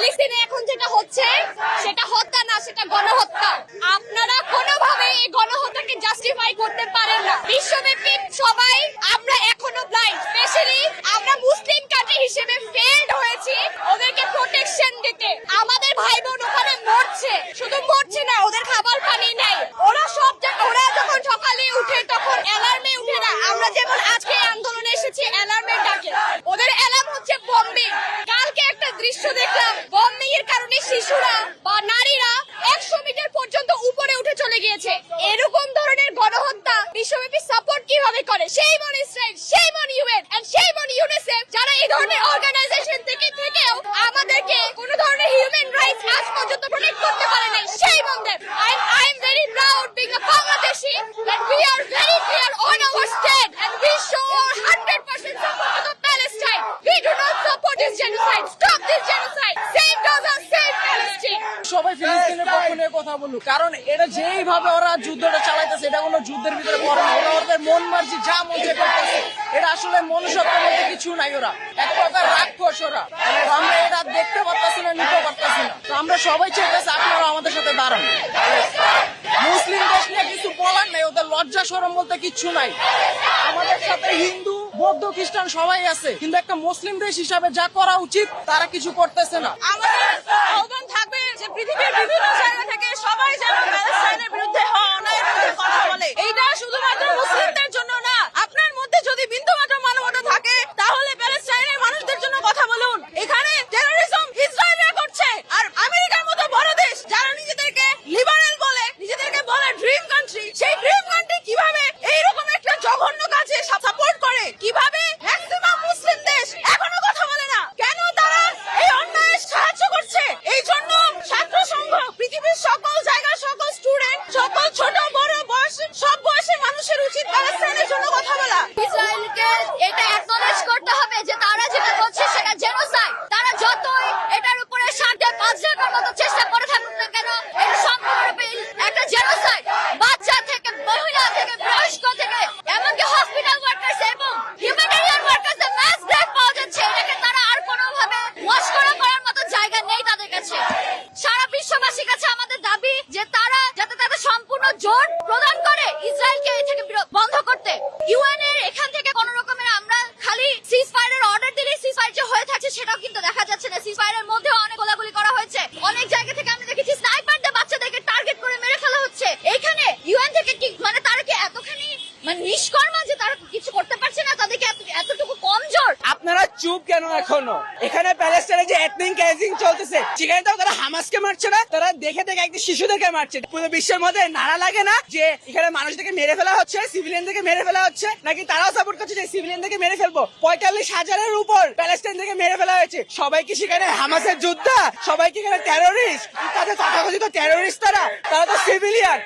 ফিলিস্তিনে এখন যেটা হচ্ছে, সেটা হত্যা না, সেটা গণহত্যা। আপনারা কোনোভাবে এই গণহত্যাকে জাস্টিফাই করতে পারেন না। বিশ্বব্যাপী সবাই আমরা এখনও ব্লাইন্ড স্পেশালি আমরা মুসলিম কান্ট্রি হিসেবে ফেলড হয়েছি ওদেরকে প্রোটেকশন দিতে আমাদের ভাই বোন ওখানে মরছে শুধু মরছে না ওদের খাবার পানি নেই ওরা সব জায়গায় ওরা যখন সকালে উঠে তখন অ্যালার্মে উঠে না আমরা যেমন আজকে এই আন্দোলনে এসেছি অ্যালার্মের ডাকে ওদের অ্যালার্ম হচ্ছে বম্বিং কালকে একটা দৃশ্য দেখলাম বম্বিং এর কারণে শিশুরা বা নারীরা একশো মিটার পর্যন্ত উপরে উঠে চলে গিয়েছে। এরকম ধরনের গণহত্যা বিশ্বব্যাপী সাপোর্ট কীভাবে করে? সেই মন ইসরায়েল সেই মন ইউএন ফিলিস্তিনের পক্ষ নিয়ে কথা বলুক। কারণ এটা যেইভাবে ওরা যুদ্ধটা চালাইতেছে এটা কোনো যুদ্ধের ভিতরে পড়ে না। ওরা ওদের মন মার্জি যা মন করতেছে এটা আসলে মনুষ্যত্ব বলতে কিছু নাই ওরা। এক প্রকার রাক্ষস ওরা। আমরা এটা দেখতে পারতাছি না নিতে পারতাছি না। তো আমরা সবাই চাইতেছি আপনারা আমাদের সাথে দাঁড়ান। মুসলিম দেশ নিয়ে বলার নেই, ওদের লজ্জা সরম বলতে কিচ্ছু নাই। আমাদের সাথে হিন্দু, বৌদ্ধ, খ্রিস্টান সবাই আছে। কিন্তু একটা মুসলিম দেশ হিসাবে যা করা উচিত, তারা কিছু করতেছে না। আমাদের থাকবে যে পৃথিবীর বিভিন্ন জায়গা থেকে সবাই যেন ছোট জোর প্রদান করে ইসরায়েলকে এই থেকে বন্ধ করতে। ইউএন এর এখান থেকে কোন রকমের আমরা খালি সিজ ফায়ারের অর্ডার দিলেই সিজ ফায়ার যে হয়ে থাকছে সেটাও কিন্তু দেখা যাচ্ছে না। সিজ ফায়ারের মধ্যেও অনেক গোলাগুলি করা হয়েছে অনেক জায়গা থেকে আমরা দেখেছি স্নাইপার দিয়ে বাচ্চাদেরকে টার্গেট করে মেরে ফেলা হচ্ছে এইখানে ইউএন থেকে কি মানে তারা কি এতখানি মানে নিষ্কর্মা যে তারা কিছু করতে পারছে না তাদেরকে এত- এতটুকু কমজোর আপনারা চুপ কেন এখনও? এখানে প্যালেস্টাইনে যে এথনিক ক্যাজিং চলতেছে, সেখানে তো তারা হামাসকে মারছে না, তারা দেখে দেখে একটি শিশুদেরকে মারছে। পুরো বিশ্বের মধ্যে নাড়া লাগে না যে এখানে মানুষদেরকে মেরে ফেলা হচ্ছে সিভিলিয়ান সিভিলিয়ানদেরকে মেরে ফেলা হচ্ছে, নাকি তারাও সাপোর্ট করছে যে সিভিলিয়ানদেরকে মেরে ফেলব? পঁয়তাল্লিশ হাজারের উপর প্যালেস্টাইন থেকে মেরে ফেলা হয়েছে। সবাই কি সেখানে হামাসের যোদ্ধা? সবাই কি এখানে টেরোরিস্ট তাদের তথাকথিত টেরোরিস্ট তারা? তারা তো সিভিলিয়ান